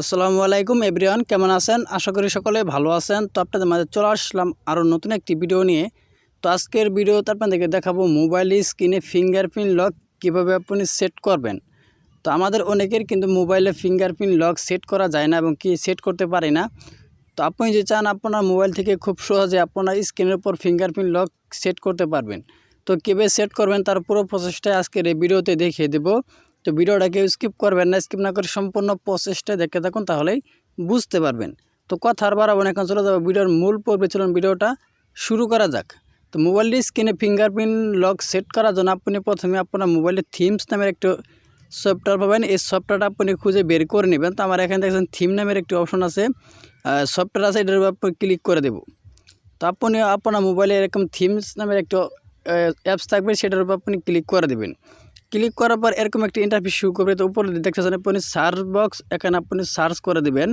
আসসালামু আলাইকুম এভরিওয়ান, কেমন আছেন? আশা করি সকলে ভালো আছেন। তো আপনাদের মাঝে চলে আসলাম আরও নতুন একটি ভিডিও নিয়ে। তো আজকের ভিডিওতে আপনাদেরকে দেখাবো মোবাইল স্ক্রিনে ফিঙ্গারপ্রিন্ট লক কীভাবে আপনি সেট করবেন। তো আমাদের অনেকের কিন্তু মোবাইলে ফিঙ্গারপ্রিন্ট লক সেট করা যায় না এবং কি সেট করতে পারে না। তো আপনি যে চান আপনার মোবাইল থেকে খুব সহজে আপনার স্ক্রিনের উপর ফিঙ্গারপ্রিন্ট লক সেট করতে পারবেন। তো কীভাবে সেট করবেন তার পুরো প্রসেসটা আজকের এই ভিডিওতে দেখিয়ে দেবো। তো ভিডিওটা কেউ স্কিপ করবেন না স্কিপ না করে সম্পূর্ণ প্রসেসটা দেখে থাকুন, তাহলেই বুঝতে পারবেন। তো কথা আর না, এখন চলে যাব ভিডিওর মূল পর্বে চলুন ভিডিওটা শুরু করা যাক। তো মোবাইলটি স্ক্রিনে ফিঙ্গারপ্রিন্ট লক সেট করার জন্য আপনি প্রথমে আপনার মোবাইলের থিমস নামের একটু সফটওয়্যার পাবেন। এই সফটওয়্যারটা আপনি খুঁজে বের করে নেবেন। তো আমার এখানে দেখছেন থিম নামের একটি অপশন আছে। সফটওয়্যার আছে, এটার উপর ক্লিক করে দেব। তো আপনি আপনার মোবাইলে এরকম থিমস নামের একটু অ্যাপস থাকবে, সেটার উপর আপনি ক্লিক করে দেবেন। ক্লিক করার পর এরকম একটি ইন্টারফেস শুরু করবে তো উপরে দেখতেছেন আপনি সার্চ বক্স এখানে আপনি সার্চ করে দেবেন।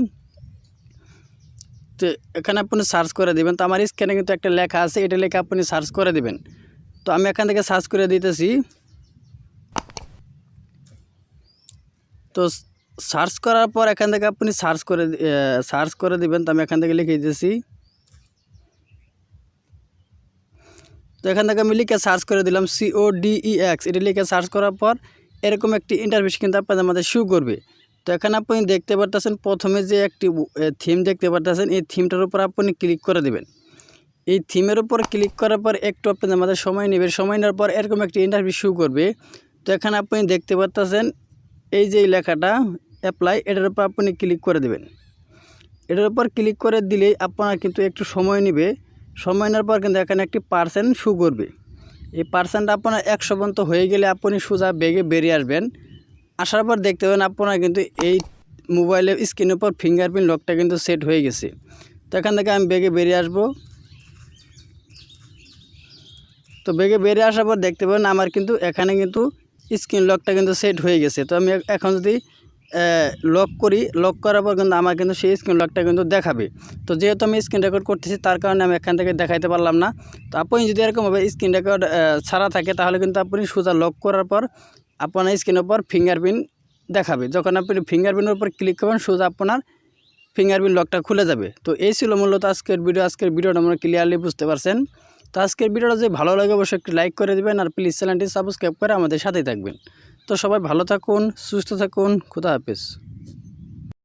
তো এখানে আপনি সার্চ করে দেবেন। তো আমার স্ক্যানে কিন্তু একটা লেখা আছে, এটা লেখা আপনি সার্চ করে দেবেন। তো আমি এখান থেকে সার্চ করে দিতেছি। তো সার্চ করার পর এখান থেকে আপনি সার্চ করে সার্চ করে দিবেন। তো আমি এখান থেকে লিখে দিতেছি। তো এখান থেকে আমি লিখে সার্চ করে দিলাম সিও ডিই এক্স এটি লিখে সার্চ করার পর এরকম একটি ইন্টারভিউ কিন্তু আপনাদের মধ্যে শু করবে। তো এখানে আপনি দেখতে পারতেছেন প্রথমে যে একটি থিম দেখতে পারতেছেন, এই থিমটার উপর আপনি ক্লিক করে দেবেন। এই থিমের উপর ক্লিক করার পর একটু আপনাদের মধ্যে সময় নেবে। সময় নেওয়ার পর এরকম একটি ইন্টারভিউ শু করবে। তো এখানে আপনি দেখতে পারতেছেন এই যে লেখাটা অ্যাপ্লাই এটার উপর আপনি ক্লিক করে দেবেন। এটার উপর ক্লিক করে দিলেই আপনার কিন্তু একটু সময় নেবে। সময় নেওয়ার পর কিন্তু এখানে একটি পার্সেন্ট শু করবে। এই পার্সেন্ট আপনার একশো পর্যন্ত হয়ে গেলে আপনি সোজা বেগে বেরিয়ে আসবেন। আসার পর দেখতে পাবেন আপনার কিন্তু এই মোবাইলের স্ক্রিনের উপর ফিঙ্গারপ্রিন্ট লকটা কিন্তু সেট হয়ে গেছে। তো এখান থেকে আমি বেগে বেরিয়ে আসব। তো বেগে বেরিয়ে আসার পর দেখতে পাবেন আমার কিন্তু এখানে কিন্তু স্ক্রিন লকটা কিন্তু সেট হয়ে গেছে। তো আমি এখন যদি লক করি লক করার পর কিন্তু আমার কিন্তু সেই স্ক্রিন লকটা কিন্তু দেখাবে। তো যেহেতু আমি স্ক্রিন রেকর্ড করতেছি, তার কারণে আমি এখান থেকে দেখাইতে পারলাম না। তো আপনি যদি এরকমভাবে স্ক্রিন রেকর্ড ছাড়া থাকে, তাহলে কিন্তু আপনি সোজা লক করার পর আপনার স্ক্রিনের উপর ফিঙ্গারপ্রিন্ট দেখাবে। যখন আপনি ফিঙ্গারপ্রিন্টের উপর ক্লিক করবেন, সোজা আপনার ফিঙ্গারপ্রিন্ট লকটা খুলে যাবে। তো এই ছিল মূলত আজকের ভিডিও আজকের ভিডিওটা আমরা ক্লিয়ারলি বুঝতে পারছেন। তো আজকের ভিডিওটা যদি ভালো লাগে, অবশ্যই একটি লাইক করে দেবেন আর প্লিজ চ্যানেলটি সাবস্ক্রাইব করে আমাদের সাথেই থাকবেন। তো সবাই ভালো থাকুন, সুস্থ থাকুন, খুদা হাফেজ।